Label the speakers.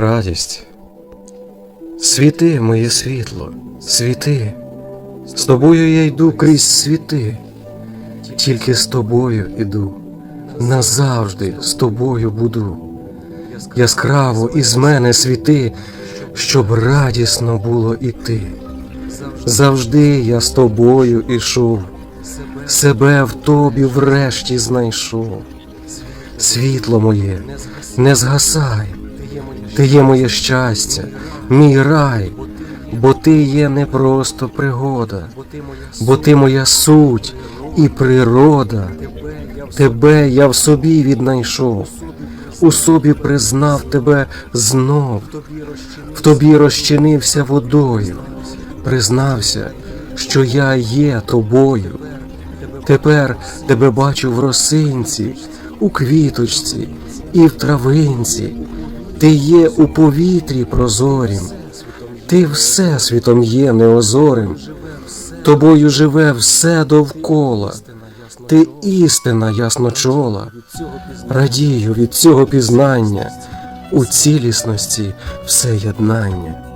Speaker 1: радість. Світи, моє світло, світи, з тобою я йду крізь світи, тільки з тобою іду, назавжди з тобою буду. Яскраво із мене світи, щоб радісно було іти. Завжди я з тобою ішов, себе в тобі врешті знайшов. Світло моє, не згасай, ти є моє щастя, мій рай, бо ти є не просто пригода, бо ти моя суть і природа. Тебе я в собі віднайшов, у собі признав тебе знов, в тобі розчинився водою, признався, що я є тобою. Тепер тебе бачу в росинці, у квіточці і в травинці. Ти є у повітрі прозорім, ти все світом є неозорим, тобою живе все довкола, ти істина ясночола, радію від цього пізнання, у цілісності все єднання.